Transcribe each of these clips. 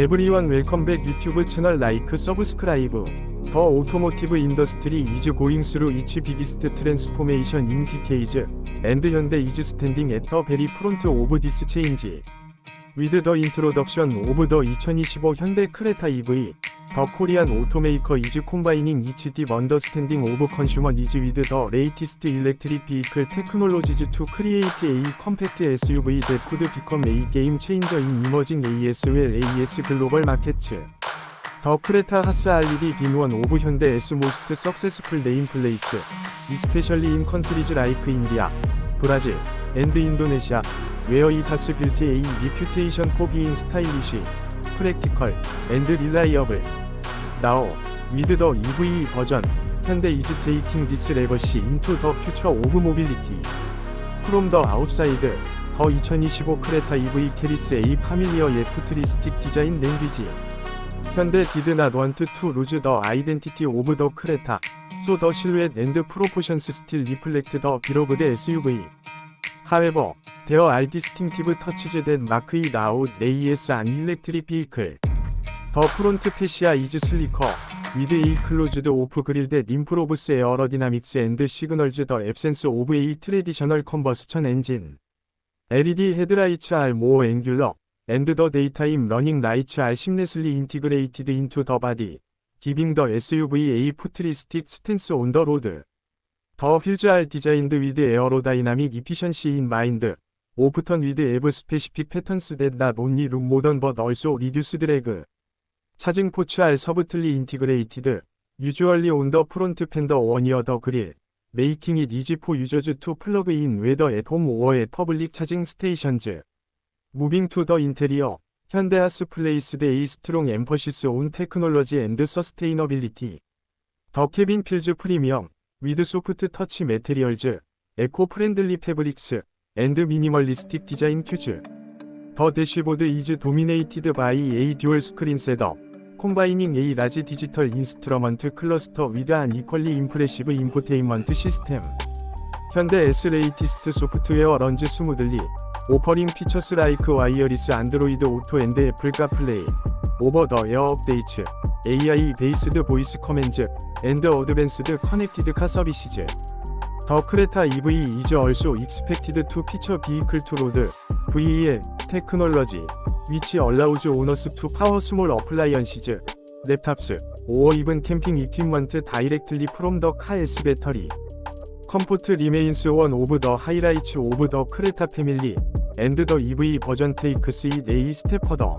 에브리원 웰컴백 유튜브 채널 라이크 서브스크라이브. 더 오토모티브 인더스트리 이즈 고잉 스루 이치 비기스트 트랜스포메이션 인 디케이즈. 앤드 현대 이즈 스탠딩 앳더 베리 프론트 오브 디스 체인지. 위드 더 인트로덕션 오브 더 2025 현대 크레타 EV 더 코리안 오토메이커 이즈 콤바이닝 이치 딥 언더스탠딩 오브 컨슈머 니즈 위드 더 레이티스트 일렉트릭 비이클 테크놀로지즈 투 크리에이트 A 컴팩트 SUV that could become A 게임 체인저 인 이머징 AS 웰 AS 글로벌 마켓츠. 더 크레타 하스 알리비 빈원 오브 현대 S 모스트 석세스풀 네임 플레이츠 이스페셜리 인 컨트리즈 라이크 인디아 브라질 앤드 인도네시아 웨어 이타스 빌트 A 리퓨테이션 포비인 스타일리쉬 프랙티컬 앤드 릴라이어블 나오 위드 더 EV 버전 현대 이즈 테이킹 디스 레거시 인투 더 퓨처 오브 모빌리티 프롬 더 아웃사이드 더 2025 크레타 EV 캐리스 A 파밀리어 예 푸트리스틱 디자인 랭귀지 현대 디드 낫 원트 투 루즈 더 아이덴티티 오브 더 크레타 소 더 실루엣 앤드 프로포션스 스틸 리플렉트 더 비로그드 SUV 하웨버 데어 알 디스팅티브 터치즈 된 마크 이 나우 AS 안 일렉트릭 비이클 더 프론트 페시아 이즈 슬리커 위드 이 클로즈드 오프 그릴 대 임프로브스 에어러디나믹스 앤드 시그널즈 더 앱센스 오브 에이 트레디셔널 컨버스천 엔진 LED 헤드라이츠 알 모어 앵귤러 앤드 더 데이타임 러닝 라이츠 알 심레슬리 인티그레이티드 인투 더 바디 기빙 더 SUV A 푸트리스틱 스탠스 온 더 로드 더 휠즈 알 디자인드 위드 에어로다이나믹 이피션시 인 마인드 오프턴 위드 에브 스페시픽 패턴스 댓나 논리 룩 모던 벗 얼소 리듀스 드래그. 차징 포츠 알 서브틀리 인티그레이티드 유주얼리 온 더 프론트 펜더 원이어 더 그릴 메이킹 잇 이지 포 유저즈 투 플러그 인 웨더 앳홈 오어 앳 퍼블릭 차징 스테이션즈. 무빙 투 더 인테리어 현대하스 플레이스드 에이 스트롱 엠퍼시스 온 테크놀로지 앤드 서스테이너빌리티. 더 케빈 필즈 프리미엄 위드 소프트 터치 메테리얼즈 에코 프렌들리 패브릭스 앤드 미니멀리스틱 디자인 큐즈. 더 대쉬보드 이즈 도미네이티드 바이 A 듀얼 스크린 셋업. 콤바이닝 A 라지 디지털 인스트러먼트 클러스터 위드 안 이퀄리 임프레시브 인포테인먼트 시스템. 현대 S 레이티스트 소프트웨어 런즈 스무들리 오퍼링 피처스 라이크 와이어리스 안드로이드 오토 앤드 애플 카플레이 오버 더 에어 업데이츠 AI 베이스드 보이스 커맨즈 앤드 어드밴스드 커넥티드 카 서비시즈 더 크레타 EV 이즈 얼소 익스펙티드 투 피처 비이클 투 로드 VEL 테크놀로지 위치 얼라우즈 오너스 투 파워 스몰 어플라이언시즈 랩탑스 오어 이븐 캠핑 이퀴먼트 다이렉틀리 프롬 더 카에스 배터리 컴포트 리메인스 원 오브 더 하이라이츠 오브 더 크레타 패밀리 앤드 더 EV 버전 테이크스 이 네이 스테퍼더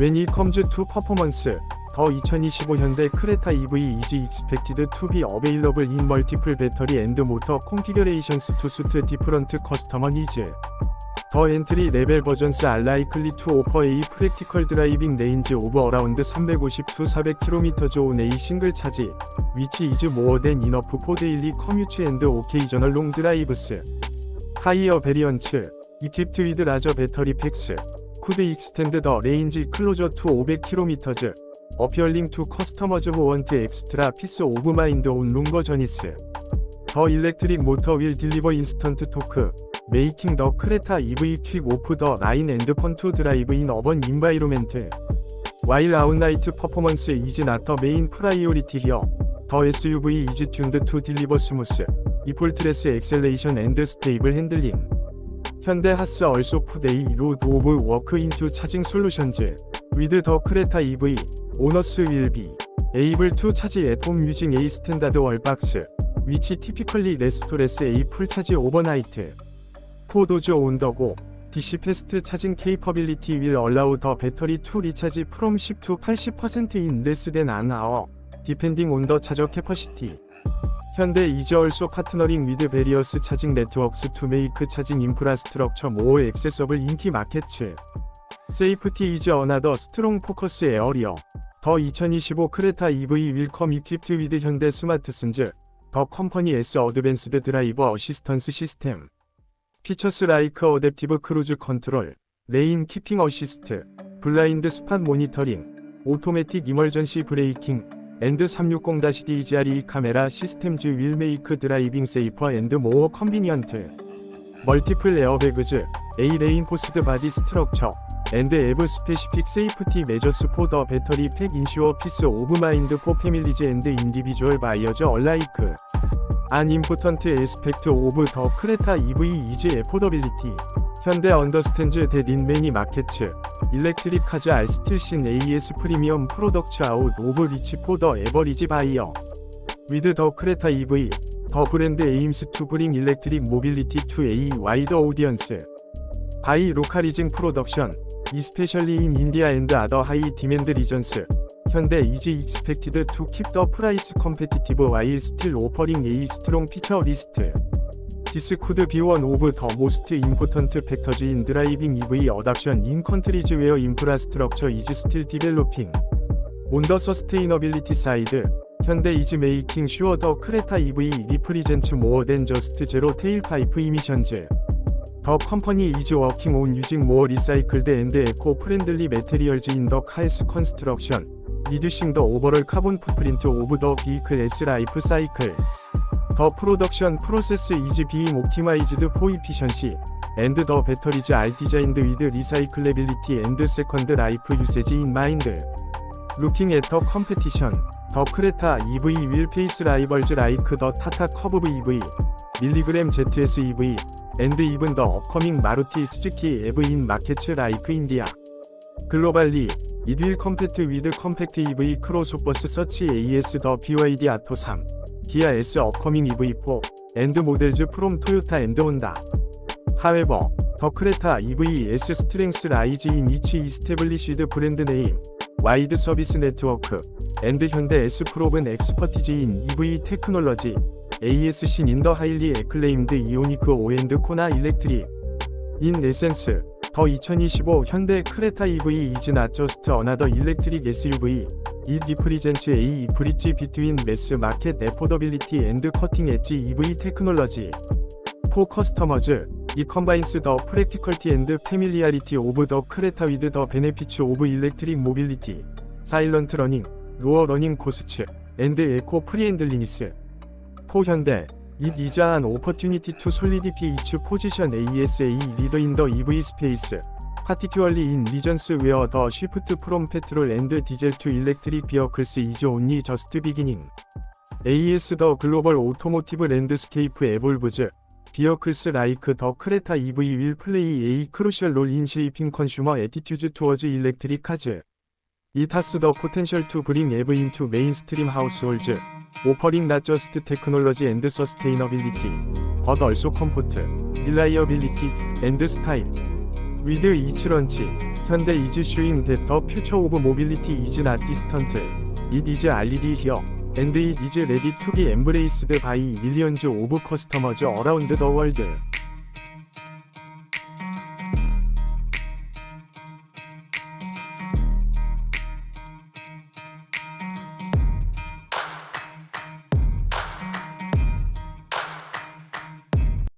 앤드 앤드 에브 알 내추럴리 콰이어터 더 케빈 비컴스 에이 캄 앤드 릴렉싱 플레이스 투비 웨더 유알 드라이빙 인 비지 시티 트래픽 오어 크루징 온더 하이웨이 When it comes to performance, 더2025 현대 크레타 EV is expected to be available in multiple battery and motor configurations to suit different customer needs. 더 엔트리 레벨 버전스 likely to offer a practical driving range of around 350 to 400km on a single charge, which is more than enough for daily commute and occasional long drives. Higher could extend the range closer to 500km, appealing to customers who want extra peace of mind on longer journeys. The electric motor will deliver instant torque, making the Creta EV the line and fun to drive in urban environment. While outright performance is not the main priority here, the SUV is tuned to deliver smooth, effortless acceleration and stable handling. 현대 하스 얼소 푸데이 로드 오브 워크 인투 차징 솔루션즈 위드 더 크레타 EV 오너스 윌비 to charge at home using a standard wallbox which typically restores a full charge overnight. 포도즈 온더고 DC fast charging capability will allow the battery to recharge from 10 to 80% in less than an hour, depending on the charger capacity. 현대 also partnering with various charging networks to make charging infrastructure more accessible in key markets. Safety is another strong focus area. 더2025 크레타 EV 윌컴 equipped with 현대 스마트 센즈 더 컴퍼니 S 어드밴스드 드라이버 어시스턴스 시스템 피처스 라이크 어댑티브 크루즈 컨트롤 레인 키핑 어시스트 블라인드 스팟 모니터링 오토매틱 이멀전시 브레이킹 앤드 360-DGRE 카메라 시스템즈 윌 메이크 드라이빙 세이퍼 앤드 모어 컨비니언트. 멀티플 에어배그즈 A 레인포스드 바디 스트럭처 앤드 앱 스페시픽 세이프티 메저스 포더 배터리 팩 인슈어 피스 오브 마인드 포 패밀리즈 앤드 인디비주얼 바이어즈 얼라이크. 안 임포턴트 에스펙트 오브 더 크레타 EV 이즈 에포더빌리티 현대 언더스탠즈 데딘 매니 마켓츠 일렉트릭 카즈 알 스틸신 AS 프리미엄 프로덕츠 아웃 오브 리치 포더 에버리지 바이어. 위드 더 크레타 EV 더 브랜드 에임스 투 브링 일렉트릭 모빌리티 투 A 와이더 오디언스. 바이 로카리징 프로덕션 이스페셜리 인 인디아 앤드 아더 하이 디맨드 리전스. 현대 이지 익스펙티드 투 킵 더 프라이스 컴페티티브 와일 스틸 오퍼링 A 스트롱 피처 리스트 This could be one of the most important factors in driving EV adoption in countries where infrastructure is still developing. On the sustainability side, Hyundai is making sure the Creta EV represents more than just zero tailpipe emissions. The company is working on using more recycled and eco-friendly materials in the car's construction, reducing the overall carbon footprint of the vehicle's life cycle. The production process is being optimized for efficiency, and the batteries are designed with recyclability and second life usage in mind. Looking at the competition, the Creta EV will face rivals like the Tata Curve EV, Milligram ZS EV, the upcoming Maruti Suzuki EV in markets like India. Globally, it will compete with compact EV crossovers such as the BYD Atto 3, Kia S upcoming EV4, and models from Toyota and Honda. However, the Creta EV's strength lies in its established brand name, wide service network, and Hyundai S proven expertise in EV technology, AS in the highly acclaimed Ioniq O and Kona Electric. In essence, the 2025 Hyundai Creta EV not just another electric SUV. It represents a bridge between mass market affordability and cutting-edge EV technology. For customers, it combines the practicality and familiarity of the Creta with the benefits of electric mobility, silent running, lower running costs, and eco-friendliness. For Hyundai, it is an opportunity to solidify its position as a leader in the EV space, particularly in regions where the shift from petrol and diesel to electric vehicles is only just beginning. AS the global automotive landscape evolves, vehicles like the Creta EV will play a crucial role in shaping consumer attitudes towards electric cars. Potential to bring EV into mainstream households, offering not just technology and sustainability, but also comfort, reliability, and style. With each launch, Hyundai is showing that the future of mobility is not distant. It is already here, and it is ready to be embraced by millions of customers around the world.